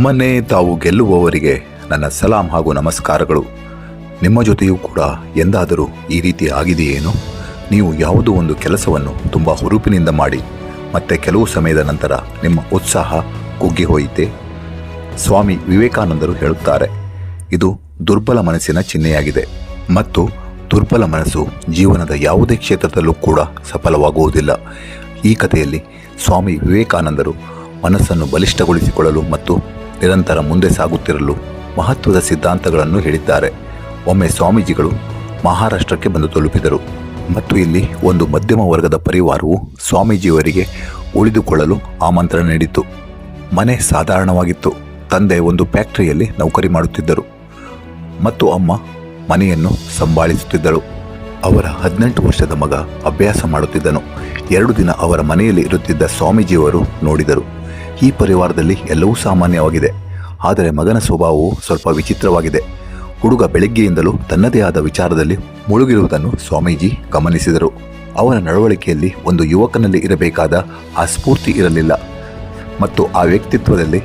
ತಮ್ಮನ್ನೇ ತಾವು ಗೆಲ್ಲುವವರಿಗೆ ನನ್ನ ಸಲಾಂ ಹಾಗೂ ನಮಸ್ಕಾರಗಳು. ನಿಮ್ಮ ಜೊತೆಯೂ ಕೂಡ ಎಂದಾದರೂ ಈ ರೀತಿ ಆಗಿದೆಯೇನು? ನೀವು ಯಾವುದೋ ಒಂದು ಕೆಲಸವನ್ನು ತುಂಬ ಹುರುಪಿನಿಂದ ಮಾಡಿ, ಮತ್ತೆ ಕೆಲವು ಸಮಯದ ನಂತರ ನಿಮ್ಮ ಉತ್ಸಾಹ ಕುಗ್ಗಿ ಹೋಯಿತೆ? ಸ್ವಾಮಿ ವಿವೇಕಾನಂದರು ಹೇಳುತ್ತಾರೆ, ಇದು ದುರ್ಬಲ ಮನಸ್ಸಿನ ಚಿಹ್ನೆಯಾಗಿದೆ, ಮತ್ತು ದುರ್ಬಲ ಮನಸ್ಸು ಜೀವನದ ಯಾವುದೇ ಕ್ಷೇತ್ರದಲ್ಲೂ ಕೂಡ ಸಫಲವಾಗುವುದಿಲ್ಲ. ಈ ಕಥೆಯಲ್ಲಿ ಸ್ವಾಮಿ ವಿವೇಕಾನಂದರು ಮನಸ್ಸನ್ನು ಬಲಿಷ್ಠಗೊಳಿಸಿಕೊಳ್ಳಲು ಮತ್ತು ನಿರಂತರ ಮುಂದೆ ಸಾಗುತ್ತಿರಲು ಮಹತ್ವದ ಸಿದ್ಧಾಂತಗಳನ್ನು ಹೇಳಿದ್ದಾರೆ. ಒಮ್ಮೆ ಸ್ವಾಮೀಜಿಗಳು ಮಹಾರಾಷ್ಟ್ರಕ್ಕೆ ಬಂದು ತಲುಪಿದರು. ಮತ್ತು ಇಲ್ಲಿ ಒಂದು ಮಧ್ಯಮ ವರ್ಗದ ಪರಿವಾರವು ಸ್ವಾಮೀಜಿಯವರಿಗೆ ಉಳಿದುಕೊಳ್ಳಲು ಆಮಂತ್ರಣ ನೀಡಿತು ಮನೆ ಸಾಧಾರಣವಾಗಿತ್ತು. ತಂದೆ ಒಂದು ಫ್ಯಾಕ್ಟರಿಯಲ್ಲಿ ನೌಕರಿ ಮಾಡುತ್ತಿದ್ದರು. ಮತ್ತು ಅಮ್ಮ ಮನೆಯನ್ನು ಸಂಭಾಳಿಸುತ್ತಿದ್ದಳು. ಅವರ ಹದಿನೆಂಟು ವರ್ಷದ ಮಗ ಅಭ್ಯಾಸ ಮಾಡುತ್ತಿದ್ದನು. ಎರಡು ದಿನ ಅವರ ಮನೆಯಲ್ಲಿ ಇರುತ್ತಿದ್ದ ಸ್ವಾಮೀಜಿಯವರು ನೋಡಿದರು. ಈ ಪರಿವಾರದಲ್ಲಿ ಎಲ್ಲವೂ ಸಾಮಾನ್ಯವಾಗಿದೆ. ಆದರೆ ಮಗನ ಸ್ವಭಾವವು ಸ್ವಲ್ಪ ವಿಚಿತ್ರವಾಗಿದೆ. ಹುಡುಗ ಬೆಳಗ್ಗೆಯಿಂದಲೂ ತನ್ನದೇ ಆದ ವಿಚಾರದಲ್ಲಿ ಮುಳುಗಿರುವುದನ್ನು ಸ್ವಾಮೀಜಿ ಗಮನಿಸಿದರು. ಅವನ ನಡವಳಿಕೆಯಲ್ಲಿ ಒಂದು ಯುವಕನಲ್ಲಿ ಇರಬೇಕಾದ ಆ ಸ್ಫೂರ್ತಿ ಇರಲಿಲ್ಲ. ಮತ್ತು ಆ ವ್ಯಕ್ತಿತ್ವದಲ್ಲಿ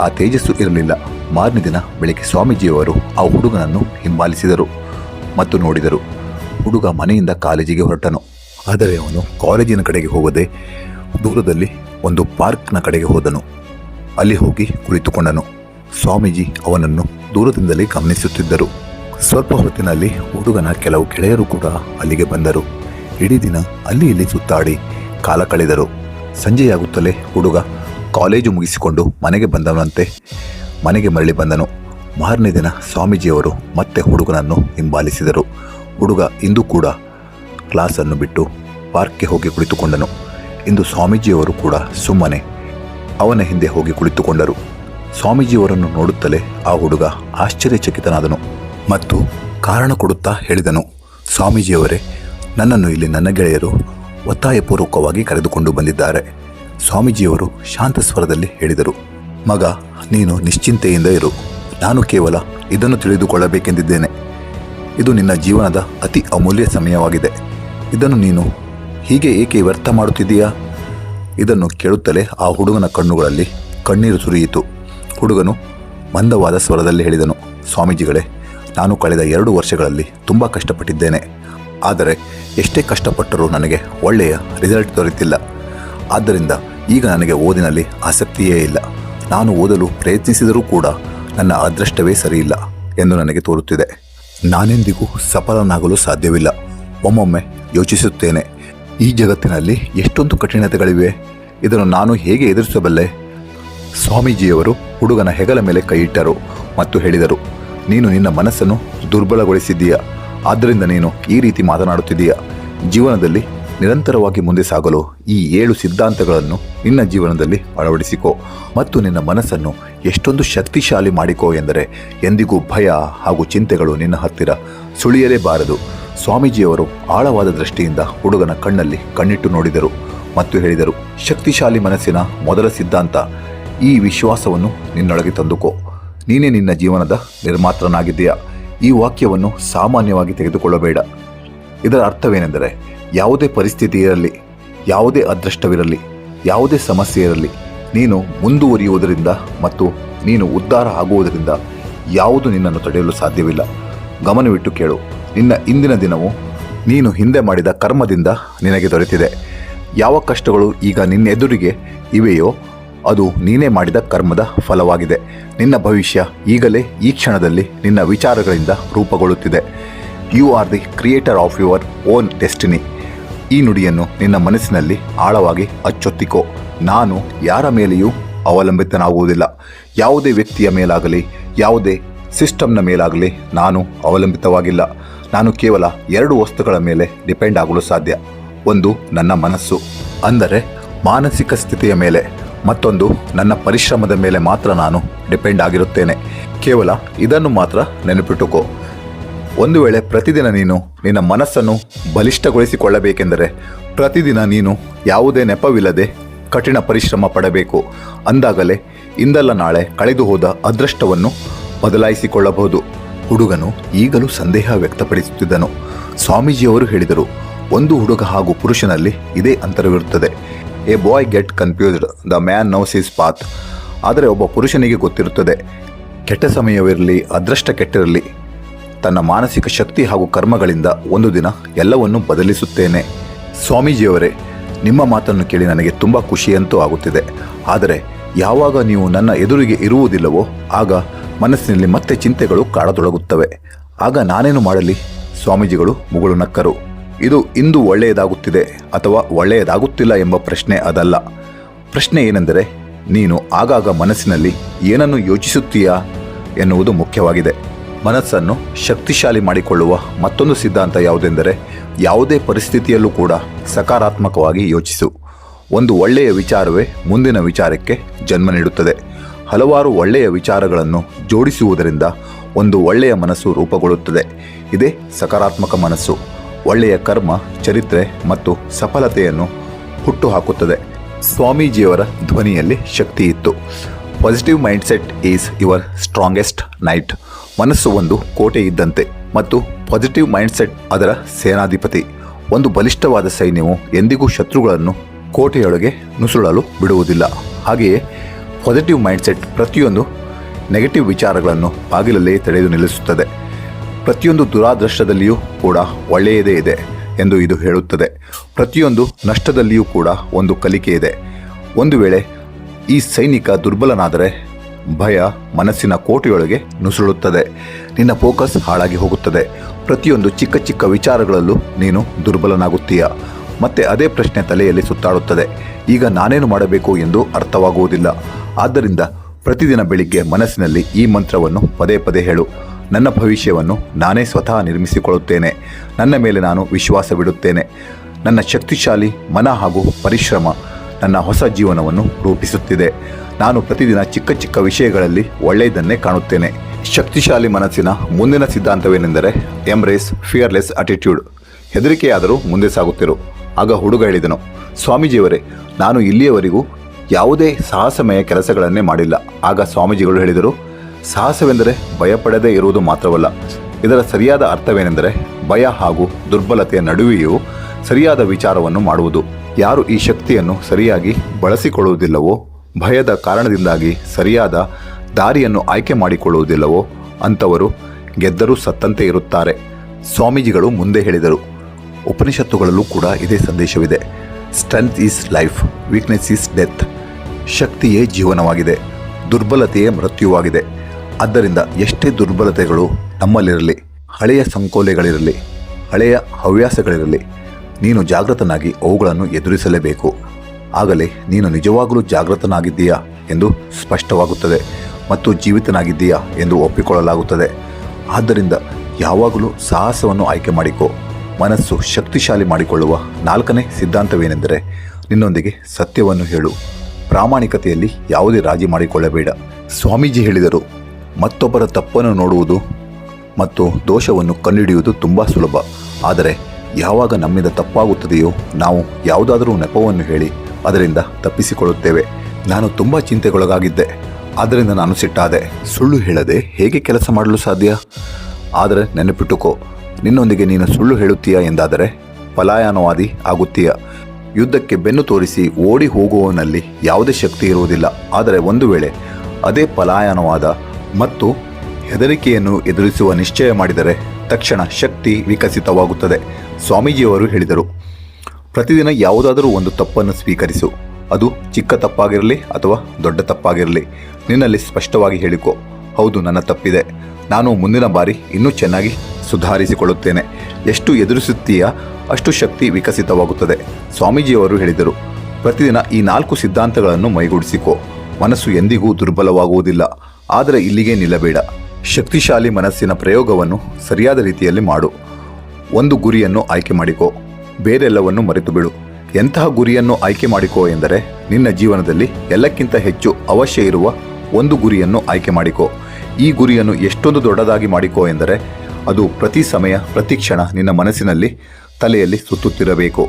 ಆ ತೇಜಸ್ಸು ಇರಲಿಲ್ಲ. ಮಾರನೇ ದಿನ ಬೆಳಗ್ಗೆ ಸ್ವಾಮೀಜಿಯವರು ಆ ಹುಡುಗನನ್ನು ಹಿಂಬಾಲಿಸಿದರು ಮತ್ತು ನೋಡಿದರು. ಹುಡುಗ ಮನೆಯಿಂದ ಕಾಲೇಜಿಗೆ ಹೊರಟನು. ಆದರೆ ಅವನು ಕಾಲೇಜಿನ ಕಡೆಗೆ ಹೋಗದೆ ದೂರದಲ್ಲಿ ಒಂದು ಪಾರ್ಕ್ನ ಕಡೆಗೆ ಹೋದನು. ಅಲ್ಲಿ ಹೋಗಿ ಕುಳಿತುಕೊಂಡನು. ಸ್ವಾಮೀಜಿ ಅವನನ್ನು ದೂರದಿಂದಲೇ ಗಮನಿಸುತ್ತಿದ್ದರು. ಸ್ವಲ್ಪ ಹೊತ್ತಿನಲ್ಲಿ ಹುಡುಗನ ಕೆಲವು ಗೆಳೆಯರು ಕೂಡ ಅಲ್ಲಿಗೆ ಬಂದರು. ಇಡೀ ದಿನ ಅಲ್ಲಿ ಇಲ್ಲಿ ಸುತ್ತಾಡಿ ಕಾಲ ಕಳೆದರು. ಸಂಜೆಯಾಗುತ್ತಲೇ ಹುಡುಗ ಕಾಲೇಜು ಮುಗಿಸಿಕೊಂಡು ಮನೆಗೆ ಬಂದವನಂತೆ ಮನೆಗೆ ಮರಳಿ ಬಂದನು. ಮಾರನೇ ದಿನ ಸ್ವಾಮೀಜಿಯವರು ಮತ್ತೆ ಹುಡುಗನನ್ನು ಹಿಂಬಾಲಿಸಿದರು. ಹುಡುಗ ಇಂದು ಕೂಡ ಕ್ಲಾಸನ್ನು ಬಿಟ್ಟು ಪಾರ್ಕ್ಗೆ ಹೋಗಿ ಕುಳಿತುಕೊಂಡನು. ಇಂದು ಸ್ವಾಮೀಜಿಯವರು ಕೂಡ ಸುಮ್ಮನೆ ಅವನ ಹಿಂದೆ ಹೋಗಿ ಕುಳಿತುಕೊಂಡರು. ಸ್ವಾಮೀಜಿಯವರನ್ನು ನೋಡುತ್ತಲೇ ಆ ಹುಡುಗ ಆಶ್ಚರ್ಯಚಕಿತನಾದನು ಮತ್ತು ಕಾರಣ ಕೊಡುತ್ತಾ ಹೇಳಿದನು, ಸ್ವಾಮೀಜಿಯವರೇ, ನನ್ನನ್ನು ಇಲ್ಲಿ ನನ್ನ ಗೆಳೆಯರು ಒತ್ತಾಯಪೂರ್ವಕವಾಗಿ ಕರೆದುಕೊಂಡು ಬಂದಿದ್ದಾರೆ. ಸ್ವಾಮೀಜಿಯವರು ಶಾಂತ ಸ್ವರದಲ್ಲಿ ಹೇಳಿದರು, ಮಗ, ನೀನು ನಿಶ್ಚಿಂತೆಯಿಂದ ಇರು. ನಾನು ಕೇವಲ ಇದನ್ನು ತಿಳಿದುಕೊಳ್ಳಬೇಕೆಂದಿದ್ದೇನೆ. ಇದು ನಿನ್ನ ಜೀವನದ ಅತಿ ಅಮೂಲ್ಯ ಸಮಯವಾಗಿದೆ. ಇದನ್ನು ನೀನು ಹೀಗೆ ಏಕೆ ವ್ಯರ್ಥ ಮಾಡುತ್ತಿದ್ದೀಯಾ? ಇದನ್ನು ಕೇಳುತ್ತಲೇ ಆ ಹುಡುಗನ ಕಣ್ಣುಗಳಲ್ಲಿ ಕಣ್ಣೀರು ಸುರಿಯಿತು. ಹುಡುಗನು ಮಂದವಾದ ಸ್ವರದಲ್ಲಿ ಹೇಳಿದನು, ಸ್ವಾಮೀಜಿಗಳೇ, ನಾನು ಕಳೆದ ಎರಡು ವರ್ಷಗಳಲ್ಲಿ ತುಂಬ ಕಷ್ಟಪಟ್ಟಿದ್ದೇನೆ. ಆದರೆ ಎಷ್ಟೇ ಕಷ್ಟಪಟ್ಟರೂ ನನಗೆ ಒಳ್ಳೆಯ ರಿಸಲ್ಟ್ ದೊರೆತಿಲ್ಲ. ಆದ್ದರಿಂದ ಈಗ ನನಗೆ ಓದಿನಲ್ಲಿ ಆಸಕ್ತಿಯೇ ಇಲ್ಲ. ನಾನು ಓದಲು ಪ್ರಯತ್ನಿಸಿದರೂ ಕೂಡ ನನ್ನ ಅದೃಷ್ಟವೇ ಸರಿಯಿಲ್ಲ ಎಂದು ನನಗೆ ತೋರುತ್ತಿದೆ. ನಾನೆಂದಿಗೂ ಸಫಲನಾಗಲು ಸಾಧ್ಯವಿಲ್ಲ. ಒಮ್ಮೊಮ್ಮೆ ಯೋಚಿಸುತ್ತೇನೆ. ಈ ಜಗತ್ತಿನಲ್ಲಿ ಎಷ್ಟೊಂದು ಕಠಿಣತೆಗಳಿವೆ. ಇದನ್ನು ನಾನು ಹೇಗೆ ಎದುರಿಸಬಲ್ಲೆ? ಸ್ವಾಮೀಜಿಯವರು ಹುಡುಗನ ಹೆಗಲ ಮೇಲೆ ಕೈಯಿಟ್ಟರು ಮತ್ತು ಹೇಳಿದರು, ನೀನು ನಿನ್ನ ಮನಸ್ಸನ್ನು ದುರ್ಬಲಗೊಳಿಸಿದ್ದೀಯ? ಆದ್ದರಿಂದ ನೀನು ಈ ರೀತಿ ಮಾತನಾಡುತ್ತಿದ್ದೀಯ? ಜೀವನದಲ್ಲಿ ನಿರಂತರವಾಗಿ ಮುಂದೆ ಸಾಗಲು ಈ ಏಳು ಸಿದ್ಧಾಂತಗಳನ್ನು ನಿನ್ನ ಜೀವನದಲ್ಲಿ ಅಳವಡಿಸಿಕೋ ಮತ್ತು ನಿನ್ನ ಮನಸ್ಸನ್ನು ಎಷ್ಟೊಂದು ಶಕ್ತಿಶಾಲಿ ಮಾಡಿಕೋ ಎಂದರೆ ಎಂದಿಗೂ ಭಯ ಹಾಗೂ ಚಿಂತೆಗಳು ನಿನ್ನ ಹತ್ತಿರ ಸುಳಿಯಲೇಬಾರದು ಸ್ವಾಮೀಜಿಯವರು ಆಳವಾದ ದೃಷ್ಟಿಯಿಂದ ಹುಡುಗನ ಕಣ್ಣಲ್ಲಿ ಕಣ್ಣಿಟ್ಟು ನೋಡಿದರು ಮತ್ತು ಹೇಳಿದರು, ಶಕ್ತಿಶಾಲಿ ಮನಸ್ಸಿನ ಮೊದಲ ಸಿದ್ಧಾಂತ, ಈ ವಿಶ್ವಾಸವನ್ನು ನಿನ್ನೊಳಗೆ ತಂದುಕೋ. ನೀನೇ ನಿನ್ನ ಜೀವನದ ನಿರ್ಮಾತ್ರನಾಗಿದ್ದೀಯಾ. ಈ ವಾಕ್ಯವನ್ನು ಸಾಮಾನ್ಯವಾಗಿ ತೆಗೆದುಕೊಳ್ಳಬೇಡ. ಇದರ ಅರ್ಥವೇನೆಂದರೆ, ಯಾವುದೇ ಪರಿಸ್ಥಿತಿ ಇರಲಿ, ಯಾವುದೇ ಅದೃಷ್ಟವಿರಲಿ, ಯಾವುದೇ ಸಮಸ್ಯೆ ಇರಲಿ, ನೀನು ಮುಂದುವರಿಯುವುದರಿಂದ ಮತ್ತು ನೀನು ಉದ್ಧಾರ ಆಗುವುದರಿಂದ ಯಾವುದು ನಿನ್ನನ್ನು ತಡೆಯಲು ಸಾಧ್ಯವಿಲ್ಲ. ಗಮನವಿಟ್ಟು ಕೇಳು. ನಿನ್ನ ಇಂದಿನ ದಿನವು ನೀನು ಹಿಂದೆ ಮಾಡಿದ ಕರ್ಮದಿಂದ ನಿನಗೆ ದೊರೆತಿದೆ. ಯಾವ ಕಷ್ಟಗಳು ಈಗ ನಿನ್ನೆದುರಿಗೆ ಇವೆಯೋ ಅದು ನೀನೇ ಮಾಡಿದ ಕರ್ಮದ ಫಲವಾಗಿದೆ. ನಿನ್ನ ಭವಿಷ್ಯ ಈಗಲೇ ಈ ಕ್ಷಣದಲ್ಲಿ ನಿನ್ನ ವಿಚಾರಗಳಿಂದ ರೂಪುಗೊಳ್ಳುತ್ತಿದೆ. You are the creator of your own destiny ಈ ನುಡಿಯನ್ನು ನಿನ್ನ ಮನಸ್ಸಿನಲ್ಲಿ ಆಳವಾಗಿ ಅಚ್ಚೊತ್ತಿಕೋ. ನಾನು ಯಾರ ಮೇಲೆಯೂ ಅವಲಂಬಿತನಾಗುವುದಿಲ್ಲ. ಯಾವುದೇ ವ್ಯಕ್ತಿಯ ಮೇಲಾಗಲಿ, ಯಾವುದೇ ಸಿಸ್ಟಮ್ನ ಮೇಲಾಗಲಿ ನಾನು ಅವಲಂಬಿತವಾಗಿಲ್ಲ. ನಾನು ಕೇವಲ ಎರಡು ವಸ್ತುಗಳ ಮೇಲೆ ಡಿಪೆಂಡ್ ಆಗಲು ಸಾಧ್ಯ. ಒಂದು, ನನ್ನ ಮನಸ್ಸು. ಅಂದರೆ, ಮಾನಸಿಕ ಸ್ಥಿತಿಯ ಮೇಲೆ. ಮತ್ತೊಂದು, ನನ್ನ ಪರಿಶ್ರಮದ ಮೇಲೆ ಮಾತ್ರ ನಾನು ಡಿಪೆಂಡ್ ಆಗಿರುತ್ತೇನೆ. ಕೇವಲ ಇದನ್ನು ಮಾತ್ರ ನೆನಪಿಟ್ಟುಕೋ. ಒಂದು ವೇಳೆ ಪ್ರತಿದಿನ ನೀನು ನಿನ್ನ ಮನಸ್ಸನ್ನು ಬಲಿಷ್ಠಗೊಳಿಸಿಕೊಳ್ಳಬೇಕೆಂದರೆ, ಪ್ರತಿದಿನ ನೀನು ಯಾವುದೇ ನೆಪವಿಲ್ಲದೆ ಕಠಿಣ ಪರಿಶ್ರಮ ಪಡಬೇಕು. ಅಂದಾಗಲೇ, ಇಂದಲ್ಲ ನಾಳೆ ಕಳೆದು ಹೋದ ಅದೃಷ್ಟವನ್ನು ಬದಲಾಯಿಸಿಕೊಳ್ಳಬಹುದು. ಹುಡುಗನು ಈಗಲೂ ಸಂದೇಹ ವ್ಯಕ್ತಪಡಿಸುತ್ತಿದ್ದನು. ಸ್ವಾಮೀಜಿಯವರು ಹೇಳಿದರು, ಒಂದು ಹುಡುಗ ಹಾಗೂ ಪುರುಷನಲ್ಲಿ ಇದೇ ಅಂತರವಿರುತ್ತದೆ. A boy get confused the man knows his path ಆದರೆ ಒಬ್ಬ ಪುರುಷನಿಗೆ ಗೊತ್ತಿರುತ್ತದೆ. ಕೆಟ್ಟ ಸಮಯವಿರಲಿ, ಅದೃಷ್ಟ ಕೆಟ್ಟಿರಲಿ. ತನ್ನ ಮಾನಸಿಕ ಶಕ್ತಿ ಹಾಗೂ ಕರ್ಮಗಳಿಂದ ಒಂದು ದಿನ ಎಲ್ಲವನ್ನೂ ಬದಲಿಸುತ್ತೇನೆ. ಸ್ವಾಮೀಜಿಯವರೇ, ನಿಮ್ಮ ಮಾತನ್ನು ಕೇಳಿ ನನಗೆ ತುಂಬ ಖುಷಿಯಂತೂ ಆಗುತ್ತಿದೆ. ಆದರೆ ಯಾವಾಗ ನೀವು ನನ್ನ ಎದುರಿಗೆ ಇರುವುದಿಲ್ಲವೋ, ಆಗ ಮನಸ್ಸಿನಲ್ಲಿ ಮತ್ತೆ ಚಿಂತೆಗಳು ಕಾಡತೊಡಗುತ್ತವೆ ಆಗ ನಾನೇನು ಮಾಡಲಿ? ಸ್ವಾಮೀಜಿಗಳು ಮುಗುಳು ನಕ್ಕರು. ಇದು ಇಂದು ಒಳ್ಳೆಯದಾಗುತ್ತಿದೆ ಅಥವಾ ಒಳ್ಳೆಯದಾಗುತ್ತಿಲ್ಲ ಎಂಬ ಪ್ರಶ್ನೆ ಅದಲ್ಲ. ಪ್ರಶ್ನೆ ಏನೆಂದರೆ, ನೀನು ಆಗಾಗ ಮನಸ್ಸಿನಲ್ಲಿ ಏನನ್ನು ಯೋಚಿಸುತ್ತೀಯಾ ಎನ್ನುವುದು ಮುಖ್ಯವಾಗಿದೆ. ಮನಸ್ಸನ್ನು ಶಕ್ತಿಶಾಲಿ ಮಾಡಿಕೊಳ್ಳುವ ಮತ್ತೊಂದು ಸಿದ್ಧಾಂತ ಯಾವುದೆಂದರೆ, ಯಾವುದೇ ಪರಿಸ್ಥಿತಿಯಲ್ಲೂ ಕೂಡ ಸಕಾರಾತ್ಮಕವಾಗಿ ಯೋಚಿಸು. ಒಂದು ಒಳ್ಳೆಯ ವಿಚಾರವೇ ಮುಂದಿನ ವಿಚಾರಕ್ಕೆ ಜನ್ಮ ನೀಡುತ್ತದೆ. ಹಲವಾರು ಒಳ್ಳೆಯ ವಿಚಾರಗಳನ್ನು ಜೋಡಿಸುವುದರಿಂದ ಒಂದು ಒಳ್ಳೆಯ ಮನಸ್ಸು ರೂಪುಗೊಳ್ಳುತ್ತದೆ. ಇದೇ ಸಕಾರಾತ್ಮಕ ಮನಸ್ಸು. ಒಳ್ಳೆಯ ಕರ್ಮ, ಚರಿತ್ರೆ ಮತ್ತು ಸಫಲತೆಯನ್ನು ಹುಟ್ಟುಹಾಕುತ್ತದೆ. ಸ್ವಾಮೀಜಿಯವರ ಧ್ವನಿಯಲ್ಲಿ ಶಕ್ತಿ ಇತ್ತು positive mindset is your strongest knight ಮನಸ್ಸು ಒಂದು ಕೋಟೆ ಇದ್ದಂತೆ ಮತ್ತು ಪಾಸಿಟಿವ್ ಮೈಂಡ್ಸೆಟ್ ಅದರ ಸೇನಾಧಿಪತಿ. ಒಂದು ಬಲಿಷ್ಠವಾದ ಸೈನ್ಯವು ಎಂದಿಗೂ ಶತ್ರುಗಳನ್ನು ಕೋಟೆಯೊಳಗೆ ನುಸುಳಲು ಬಿಡುವುದಿಲ್ಲ. ಹಾಗೆಯೇ ಪಾಸಿಟಿವ್ ಮೈಂಡ್ಸೆಟ್ ಪ್ರತಿಯೊಂದು ನೆಗೆಟಿವ್ ವಿಚಾರಗಳನ್ನು ಬಾಗಿಲಲ್ಲೇ ತಡೆದು ನಿಲ್ಲಿಸುತ್ತದೆ. ಪ್ರತಿಯೊಂದು ದುರಾದೃಷ್ಟದಲ್ಲಿಯೂ ಕೂಡ ಒಳ್ಳೆಯದೇ ಇದೆ ಎಂದು ಇದು ಹೇಳುತ್ತದೆ. ಪ್ರತಿಯೊಂದು ನಷ್ಟದಲ್ಲಿಯೂ ಕೂಡ ಒಂದು ಕಲಿಕೆ ಇದೆ. ಒಂದು ವೇಳೆ ಈ ಸೈನಿಕ ದುರ್ಬಲನಾದರೆ ಭಯ ಮನಸ್ಸಿನ ಕೋಟೆಯೊಳಗೆ ನುಸುಳುತ್ತದೆ. ನಿನ್ನ ಫೋಕಸ್ ಹಾಳಾಗಿ ಹೋಗುತ್ತದೆ. ಪ್ರತಿಯೊಂದು ಚಿಕ್ಕ ಚಿಕ್ಕ ವಿಚಾರಗಳಲ್ಲೂ ನೀನು ದುರ್ಬಲನಾಗುತ್ತೀಯ. ಮತ್ತೆ ಅದೇ ಪ್ರಶ್ನೆ ತಲೆಯಲ್ಲಿ ಸುತ್ತಾಡುತ್ತದೆ. ಈಗ ನಾನೇನು ಮಾಡಬೇಕು ಎಂದು ಅರ್ಥವಾಗುವುದಿಲ್ಲ. ಆದ್ದರಿಂದ ಪ್ರತಿದಿನ ಬೆಳಿಗ್ಗೆ ಮನಸ್ಸಿನಲ್ಲಿ ಈ ಮಂತ್ರವನ್ನು ಪದೇ ಪದೇ ಹೇಳು. ನನ್ನ ಭವಿಷ್ಯವನ್ನು ನಾನೇ ಸ್ವತಃ ನಿರ್ಮಿಸಿಕೊಳ್ಳುತ್ತೇನೆ. ನನ್ನ ಮೇಲೆ ನಾನು ವಿಶ್ವಾಸವಿಡುತ್ತೇನೆ ನನ್ನ ಶಕ್ತಿಶಾಲಿ ಮನ ಹಾಗೂ ಪರಿಶ್ರಮ ನನ್ನ ಹೊಸ ಜೀವನವನ್ನು ರೂಪಿಸುತ್ತಿದೆ. ನಾನು ಪ್ರತಿದಿನ ಚಿಕ್ಕ ಚಿಕ್ಕ ವಿಷಯಗಳಲ್ಲಿ ಒಳ್ಳೆಯದನ್ನೇ ಕಾಣುತ್ತೇನೆ. ಶಕ್ತಿಶಾಲಿ ಮನಸ್ಸಿನ ಮುಂದಿನ ಸಿದ್ಧಾಂತವೇನೆಂದರೆ ಎಂಬ್ರೇಸ್ ಫಿಯರ್ಲೆಸ್ ಅಟಿಟ್ಯೂಡ್ ಹೆದರಿಕೆಯಾದರೂ ಮುಂದೆ ಸಾಗುತ್ತಿರು. ಆಗ ಹುಡುಗ ಹೇಳಿದನು, ಸ್ವಾಮೀಜಿಯವರೇ, ನಾನು ಇಲ್ಲಿಯವರೆಗೂ ಯಾವುದೇ ಸಾಹಸಮಯ ಕೆಲಸಗಳನ್ನೇ ಮಾಡಿಲ್ಲ. ಆಗ ಸ್ವಾಮೀಜಿಗಳು ಹೇಳಿದರು, ಸಾಹಸವೆಂದರೆ ಭಯಪಡದೇ ಇರುವುದು ಮಾತ್ರವಲ್ಲ. ಇದರ ಸರಿಯಾದ ಅರ್ಥವೇನೆಂದರೆ ಭಯ ಹಾಗೂ ದುರ್ಬಲತೆಯ ನಡುವೆಯೂ ಸರಿಯಾದ ವಿಚಾರವನ್ನು ಮಾಡುವುದು. ಯಾರು ಈ ಶಕ್ತಿಯನ್ನು ಸರಿಯಾಗಿ ಬಳಸಿಕೊಳ್ಳುವುದಿಲ್ಲವೋ, ಭಯದ ಕಾರಣದಿಂದಾಗಿ ಸರಿಯಾದ ದಾರಿಯನ್ನು ಆಯ್ಕೆ ಮಾಡಿಕೊಳ್ಳುವುದಿಲ್ಲವೋ, ಅಂಥವರು ಗೆದ್ದರೂ ಸತ್ತಂತೆ ಇರುತ್ತಾರೆ. ಸ್ವಾಮೀಜಿಗಳು ಮುಂದೆ ಹೇಳಿದರು, ಉಪನಿಷತ್ತುಗಳಲ್ಲೂ ಕೂಡ ಇದೇ ಸಂದೇಶವಿದೆ. Strength is life weakness is death ಶಕ್ತಿಯೇ ಜೀವನವಾಗಿದೆ. ದುರ್ಬಲತೆಯೇ ಮೃತ್ಯುವಾಗಿದೆ. ಆದ್ದರಿಂದ ಎಷ್ಟೇ ದುರ್ಬಲತೆಗಳು ನಮ್ಮಲ್ಲಿರಲಿ, ಹಳೆಯ ಸಂಕೋಲೆಗಳಿರಲಿ, ಹಳೆಯ ಹವ್ಯಾಸಗಳಿರಲಿ, ನೀನು ಜಾಗೃತನಾಗಿ ಅವುಗಳನ್ನು ಎದುರಿಸಲೇಬೇಕು. ಆಗಲೇ ನೀನು ನಿಜವಾಗಲೂ ಜಾಗೃತನಾಗಿದ್ದೀಯಾ ಎಂದು ಸ್ಪಷ್ಟವಾಗುತ್ತದೆ ಮತ್ತು ಜೀವಿತನಾಗಿದ್ದೀಯಾ ಎಂದು ಒಪ್ಪಿಕೊಳ್ಳಲಾಗುತ್ತದೆ. ಆದ್ದರಿಂದ ಯಾವಾಗಲೂ ಸಾಹಸವನ್ನು ಆಯ್ಕೆ ಮಾಡಿಕೋ. ಮನಸ್ಸು ಶಕ್ತಿಶಾಲಿ ಮಾಡಿಕೊಳ್ಳುವ ನಾಲ್ಕನೇ ಸಿದ್ಧಾಂತವೇನೆಂದರೆ ನಿನ್ನೊಂದಿಗೆ ಸತ್ಯವನ್ನು ಹೇಳು. ಪ್ರಾಮಾಣಿಕತೆಯಲ್ಲಿ ಯಾವುದೇ ರಾಜಿ ಮಾಡಿಕೊಳ್ಳಬೇಡ. ಸ್ವಾಮೀಜಿ ಹೇಳಿದರು, ಮತ್ತೊಬ್ಬರ ತಪ್ಪನ್ನು ನೋಡುವುದು ಮತ್ತು ದೋಷವನ್ನು ಕಂಡುಹಿಡಿಯುವುದು ತುಂಬ ಸುಲಭ. ಆದರೆ ಯಾವಾಗ ನಮ್ಮಿಂದ ತಪ್ಪಾಗುತ್ತದೆಯೋ ನಾವು ಯಾವುದಾದರೂ ನೆಪವನ್ನು ಹೇಳಿ ಅದರಿಂದ ತಪ್ಪಿಸಿಕೊಳ್ಳುತ್ತೇವೆ. ನಾನು ತುಂಬ ಚಿಂತೆಗೊಳಗಾಗಿದ್ದೆ. ಆದ್ದರಿಂದ ನಾನು ಸಿಟ್ಟಾದೆ. ಸುಳ್ಳು ಹೇಳದೆ ಹೇಗೆ ಕೆಲಸ ಮಾಡಲು ಸಾಧ್ಯ? ಆದರೆ ನೆನಪಿಟ್ಟುಕೋ, ನಿನ್ನೊಂದಿಗೆ ನೀನು ಸುಳ್ಳು ಹೇಳುತ್ತೀಯಾ ಎಂದಾದರೆ ಪಲಾಯನವಾದಿ ಆಗುತ್ತೀಯ. ಯುದ್ಧಕ್ಕೆ ಬೆನ್ನು ತೋರಿಸಿ ಓಡಿ ಹೋಗುವವನಲ್ಲಿ ಯಾವುದೇ ಶಕ್ತಿ ಇರುವುದಿಲ್ಲ. ಆದರೆ ಒಂದು ವೇಳೆ ಅದೇ ಪಲಾಯನವಾದ ಮತ್ತು ಹೆದರಿಕೆಯನ್ನು ಎದುರಿಸುವ ನಿಶ್ಚಯ ಮಾಡಿದರೆ ತಕ್ಷಣ ಶಕ್ತಿ ವಿಕಸಿತವಾಗುತ್ತದೆ, ಸ್ವಾಮೀಜಿಯವರು ಹೇಳಿದರು. ಪ್ರತಿದಿನ ಯಾವುದಾದರೂ ಒಂದು ತಪ್ಪನ್ನು ಸ್ವೀಕರಿಸು. ಅದು ಚಿಕ್ಕ ತಪ್ಪಾಗಿರಲಿ ಅಥವಾ ದೊಡ್ಡ ತಪ್ಪಾಗಿರಲಿ, ನಿನ್ನಲ್ಲಿ ಸ್ಪಷ್ಟವಾಗಿ ಹೇಳಿಕೊ. ಹೌದು, ನನ್ನ ತಪ್ಪಿದೆ. ನಾನು ಮುಂದಿನ ಬಾರಿ ಇನ್ನೂ ಚೆನ್ನಾಗಿ ಸುಧಾರಿಸಿಕೊಳ್ಳುತ್ತೇನೆ. ಎಷ್ಟು ಎದುರಿಸುತ್ತೀಯಾ, ಅಷ್ಟು ಶಕ್ತಿ ವಿಕಸಿತವಾಗುತ್ತದೆ, ಸ್ವಾಮೀಜಿಯವರು ಹೇಳಿದರು. ಪ್ರತಿದಿನ ಈ ನಾಲ್ಕು ಸಿದ್ಧಾಂತಗಳನ್ನು ಮೈಗೂಡಿಸಿಕೊ. ಮನಸ್ಸು ಎಂದಿಗೂ ದುರ್ಬಲವಾಗುವುದಿಲ್ಲ, ಆದರೆ ಇಲ್ಲಿಗೆ ನಿಲ್ಲಬೇಡ. ಶಕ್ತಿಶಾಲಿ ಮನಸ್ಸಿನ ಪ್ರಯೋಗವನ್ನು ಸರಿಯಾದ ರೀತಿಯಲ್ಲಿ ಮಾಡು. ಒಂದು ಗುರಿಯನ್ನು ಆಯ್ಕೆ ಮಾಡಿಕೋ, ಬೇರೆಲ್ಲವನ್ನು ಮರೆತು ಬಿಡು ಎಂತಹ ಗುರಿಯನ್ನು ಆಯ್ಕೆ ಮಾಡಿಕೋ ಎಂದರೆ, ನಿನ್ನ ಜೀವನದಲ್ಲಿ ಎಲ್ಲಕ್ಕಿಂತ ಹೆಚ್ಚು ಅವಶ್ಯ ಇರುವ ಒಂದು ಗುರಿಯನ್ನು ಆಯ್ಕೆ ಮಾಡಿಕೋ. ಈ ಗುರಿಯನ್ನು ಎಷ್ಟೊಂದು ದೊಡ್ಡದಾಗಿ ಮಾಡಿಕೋ ಎಂದರೆ ಅದು ಪ್ರತಿ ಸಮಯ, ಪ್ರತಿ ಕ್ಷಣ ನಿನ್ನ ಮನಸ್ಸಿನಲ್ಲಿ ತಲೆಯಲ್ಲಿ ಸುತ್ತುತ್ತಿರಬೇಕು.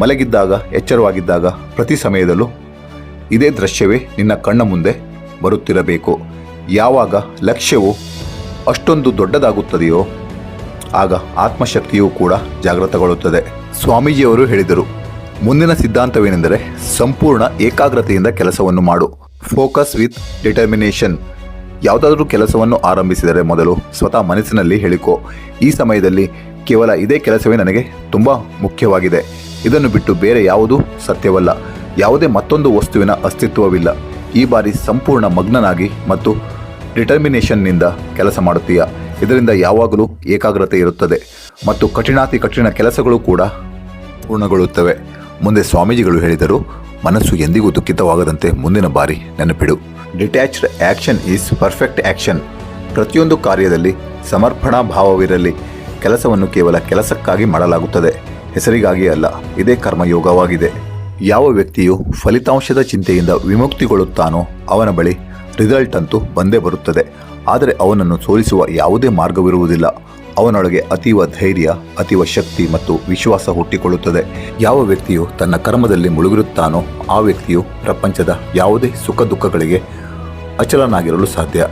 ಮಲಗಿದ್ದಾಗ, ಎಚ್ಚರವಾಗಿದ್ದಾಗ ಪ್ರತಿ ಸಮಯದಲ್ಲೂ ಇದೇ ದೃಶ್ಯವೇ ನಿನ್ನ ಕಣ್ಣ ಮುಂದೆ ಬರುತ್ತಿರಬೇಕು. ಯಾವಾಗ ಲಕ್ಷ್ಯವು ಅಷ್ಟೊಂದು ದೊಡ್ಡದಾಗುತ್ತದೆಯೋ, ಆಗ ಆತ್ಮಶಕ್ತಿಯೂ ಕೂಡ ಜಾಗೃತಗೊಳ್ಳುತ್ತದೆ ಸ್ವಾಮೀಜಿಯವರು ಹೇಳಿದರು, ಮುಂದಿನ ಸಿದ್ಧಾಂತವೇನೆಂದರೆ ಸಂಪೂರ್ಣ ಏಕಾಗ್ರತೆಯಿಂದ ಕೆಲಸವನ್ನು ಮಾಡು. ಫೋಕಸ್ ವಿತ್ ಡಿಟರ್ಮಿನೇಷನ್ ಯಾವುದಾದ್ರೂ ಕೆಲಸವನ್ನು ಆರಂಭಿಸಿದರೆ ಮೊದಲು ಸ್ವತಃ ಮನಸ್ಸಿನಲ್ಲಿ ಹೇಳಿಕೋ. ಈ ಸಮಯದಲ್ಲಿ ಕೇವಲ ಇದೇ ಕೆಲಸವೇ ನನಗೆ ತುಂಬ ಮುಖ್ಯವಾಗಿದೆ. ಇದನ್ನು ಬಿಟ್ಟು ಬೇರೆ ಯಾವುದೂ ಸತ್ಯವಲ್ಲ. ಯಾವುದೇ ಮತ್ತೊಂದು ವಸ್ತುವಿನ ಅಸ್ತಿತ್ವವಿಲ್ಲ. ಈ ಬಾರಿ ಸಂಪೂರ್ಣ ಮಗ್ನನಾಗಿ ಮತ್ತು ಡಿಟರ್ಮಿನೇಷನ್ನಿಂದ ಕೆಲಸ ಮಾಡುತ್ತೀಯ. ಇದರಿಂದ ಯಾವಾಗಲೂ ಏಕಾಗ್ರತೆ ಇರುತ್ತದೆ ಮತ್ತು ಕಠಿಣಾತಿ ಕಠಿಣ ಕೆಲಸಗಳು ಕೂಡ ಪೂರ್ಣಗೊಳ್ಳುತ್ತವೆ. ಮುಂದೆ ಸ್ವಾಮೀಜಿಗಳು ಹೇಳಿದರು ಮನಸ್ಸು ಎಂದಿಗೂ ದುಃಖಿತವಾಗದಂತೆ ಮುಂದಿನ ಬಾರಿ ನೆನಪಿಡು. Detached action is perfect action. ಪ್ರತಿಯೊಂದು ಕಾರ್ಯದಲ್ಲಿ ಸಮರ್ಪಣಾ ಭಾವವಿರಲಿ. ಕೆಲಸವನ್ನು ಕೇವಲ ಕೆಲಸಕ್ಕಾಗಿ ಮಾಡಲಾಗುತ್ತದೆ. ಹೆಸರಿಗಾಗಿ ಅಲ್ಲ, ಇದೇ ಕರ್ಮಯೋಗವಾಗಿದೆ. ಯಾವ ವ್ಯಕ್ತಿಯು ಫಲಿತಾಂಶದ ಚಿಂತೆಯಿಂದ ವಿಮುಕ್ತಿಗೊಳ್ಳುತ್ತಾನೋ ಅವನ ಬಳಿ ರಿಸಲ್ಟ್ ಅಂತೂ ಬಂದೇ ಬರುತ್ತದೆ. ಆದರೆ ಅವನನ್ನು ಸೋಲಿಸುವ ಯಾವುದೇ ಮಾರ್ಗವಿರುವುದಿಲ್ಲ. ಅವನೊಳಗೆ ಅತೀವ ಧೈರ್ಯ, ಅತೀವ ಶಕ್ತಿ ಮತ್ತು ವಿಶ್ವಾಸ ಹುಟ್ಟಿಕೊಳ್ಳುತ್ತದೆ. ಯಾವ ವ್ಯಕ್ತಿಯು ತನ್ನ ಕರ್ಮದಲ್ಲಿ ಮುಳುಗಿರುತ್ತಾನೋ ಆ ವ್ಯಕ್ತಿಯು ಪ್ರಪಂಚದ ಯಾವುದೇ ಸುಖ ದುಃಖಗಳಿಗೆ ಅಚಲನಾಗಿರಲು ಸಾಧ್ಯ.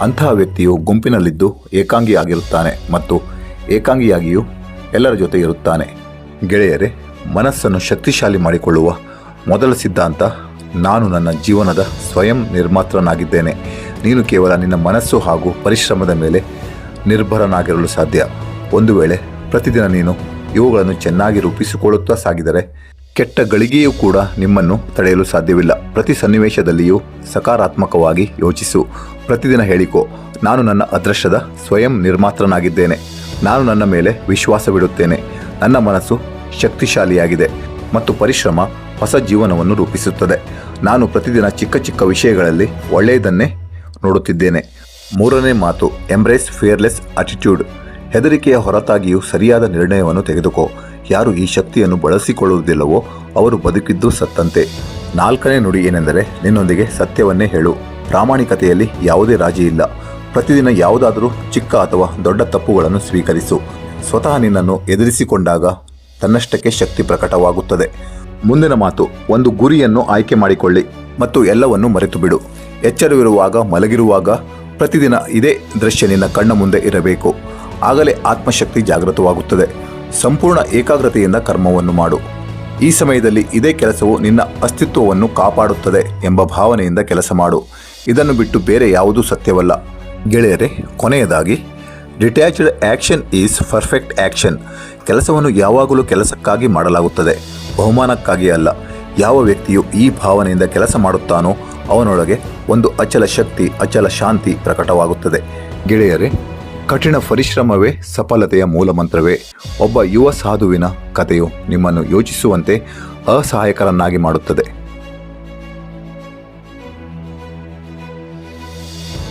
ಅಂತಹ ವ್ಯಕ್ತಿಯು ಗುಂಪಿನಲ್ಲಿದ್ದು ಏಕಾಂಗಿಯಾಗಿರುತ್ತಾನೆ ಮತ್ತು ಏಕಾಂಗಿಯಾಗಿಯೂ ಎಲ್ಲರ ಜೊತೆ ಇರುತ್ತಾನೆ. ಗೆಳೆಯರೇ, ಮನಸ್ಸನ್ನು ಶಕ್ತಿಶಾಲಿ ಮಾಡಿಕೊಳ್ಳುವ ಮೊದಲ ಸಿದ್ಧಾಂತ, ನಾನು ನನ್ನ ಜೀವನದ ಸ್ವಯಂ ನಿರ್ಮಾತ್ರನಾಗಿದ್ದೇನೆ. ನೀನು ಕೇವಲ ನಿನ್ನ ಮನಸ್ಸು ಹಾಗೂ ಪರಿಶ್ರಮದ ಮೇಲೆ ನಿರ್ಭರನಾಗಿರಲು ಸಾಧ್ಯ. ಒಂದು ವೇಳೆ ಪ್ರತಿದಿನ ನೀನು ಇವುಗಳನ್ನು ಚೆನ್ನಾಗಿ ರೂಪಿಸಿಕೊಳ್ಳುತ್ತಾ ಸಾಗಿದರೆ, ಕೆಟ್ಟ ಗಳಿಗೆಯೂ ಕೂಡ ನಿಮ್ಮನ್ನು ತಡೆಯಲು ಸಾಧ್ಯವಿಲ್ಲ. ಪ್ರತಿ ಸನ್ನಿವೇಶದಲ್ಲಿಯೂ ಸಕಾರಾತ್ಮಕವಾಗಿ ಯೋಚಿಸು. ಪ್ರತಿದಿನ ಹೇಳಿಕೋ, ನಾನು ನನ್ನ ಅದೃಶ್ಯದ ಸ್ವಯಂ ನಿರ್ಮಾತ್ರನಾಗಿದ್ದೇನೆ. ನಾನು ನನ್ನ ಮೇಲೆ ವಿಶ್ವಾಸವಿಡುತ್ತೇನೆ. ನನ್ನ ಮನಸ್ಸು ಶಕ್ತಿಶಾಲಿಯಾಗಿದೆ ಮತ್ತು ಪರಿಶ್ರಮ ಹೊಸ ಜೀವನವನ್ನು ರೂಪಿಸುತ್ತದೆ. ನಾನು ಪ್ರತಿದಿನ ಚಿಕ್ಕ ಚಿಕ್ಕ ವಿಷಯಗಳಲ್ಲಿ ಒಳ್ಳೆಯದನ್ನೇ ನೋಡುತ್ತಿದ್ದೇನೆ. ಮೂರನೇ ಮಾತು ಎಂಬ್ರೇಸ್ ಫಿಯರ್ಲೆಸ್ ಅಟಿಟ್ಯೂಡ್ ಹೆದರಿಕೆಯ ಹೊರತಾಗಿಯೂ ಸರಿಯಾದ ನಿರ್ಣಯವನ್ನು ತೆಗೆದುಕೋ. ಯಾರು ಈ ಶಕ್ತಿಯನ್ನು ಬಳಸಿಕೊಳ್ಳುವುದಿಲ್ಲವೋ, ಅವರು ಬದುಕಿದ್ದು ಸತ್ತಂತೆ. ನಾಲ್ಕನೇ ನುಡಿ ಏನೆಂದರೆ, ನಿನ್ನೊಂದಿಗೆ ಸತ್ಯವನ್ನೇ ಹೇಳು. ಪ್ರಾಮಾಣಿಕತೆಯಲ್ಲಿ ಯಾವುದೇ ರಾಜಿ ಇಲ್ಲ. ಪ್ರತಿದಿನ ಯಾವುದಾದರೂ ಚಿಕ್ಕ ಅಥವಾ ದೊಡ್ಡ ತಪ್ಪುಗಳನ್ನು ಸ್ವೀಕರಿಸು. ಸ್ವತಃ ನಿನ್ನನ್ನು ಎದುರಿಸಿಕೊಂಡಾಗ ತನ್ನಷ್ಟಕ್ಕೆ ಶಕ್ತಿ ಪ್ರಕಟವಾಗುತ್ತದೆ. ಮುಂದಿನ ಮಾತು, ಒಂದು ಗುರಿಯನ್ನು ಆಯ್ಕೆ ಮಾಡಿಕೊಳ್ಳಿ ಮತ್ತು ಎಲ್ಲವನ್ನು ಮರೆತು ಬಿಡು ಎಚ್ಚರವಿರುವಾಗ, ಮಲಗಿರುವಾಗ ಪ್ರತಿದಿನ ಇದೇ ದೃಶ್ಯ ನಿನ್ನ ಕಣ್ಣ ಮುಂದೆ ಇರಬೇಕು. ಆಗಲೇ ಆತ್ಮಶಕ್ತಿ ಜಾಗೃತವಾಗುತ್ತದೆ. ಸಂಪೂರ್ಣ ಏಕಾಗ್ರತೆಯಿಂದ ಕರ್ಮವನ್ನು ಮಾಡು. ಈ ಸಮಯದಲ್ಲಿ ಇದೇ ಕೆಲಸವು ನಿನ್ನ ಅಸ್ತಿತ್ವವನ್ನು ಕಾಪಾಡುತ್ತದೆ ಎಂಬ ಭಾವನೆಯಿಂದ ಕೆಲಸ ಮಾಡು. ಇದನ್ನು ಬಿಟ್ಟು ಬೇರೆ ಯಾವುದೂ ಸತ್ಯವಲ್ಲ. ಗೆಳೆಯರೇ, ಕೊನೆಯದಾಗಿ, detached action is perfect action. ಕೆಲಸವನ್ನು ಯಾವಾಗಲೂ ಕೆಲಸಕ್ಕಾಗಿ ಮಾಡಲಾಗುತ್ತದೆ. ಬಹುಮಾನಕ್ಕಾಗಿ ಅಲ್ಲ. ಯಾವ ವ್ಯಕ್ತಿಯು ಈ ಭಾವನೆಯಿಂದ ಕೆಲಸ ಮಾಡುತ್ತಾನೋ ಅವನೊಳಗೆ ಒಂದು ಅಚಲ ಶಕ್ತಿ, ಅಚಲ ಶಾಂತಿ ಪ್ರಕಟವಾಗುತ್ತದೆ. ಗೆಳೆಯರೇ, ಕಠಿಣ ಪರಿಶ್ರಮವೇ ಸಫಲತೆಯ ಮೂಲಮಂತ್ರವೇ ಒಬ್ಬ ಯುವ ಸಾಧುವಿನ ಕಥೆಯು ನಿಮ್ಮನ್ನು ಯೋಚಿಸುವಂತೆ ಅಸಹಾಯಕರನ್ನಾಗಿ ಮಾಡುತ್ತದೆ.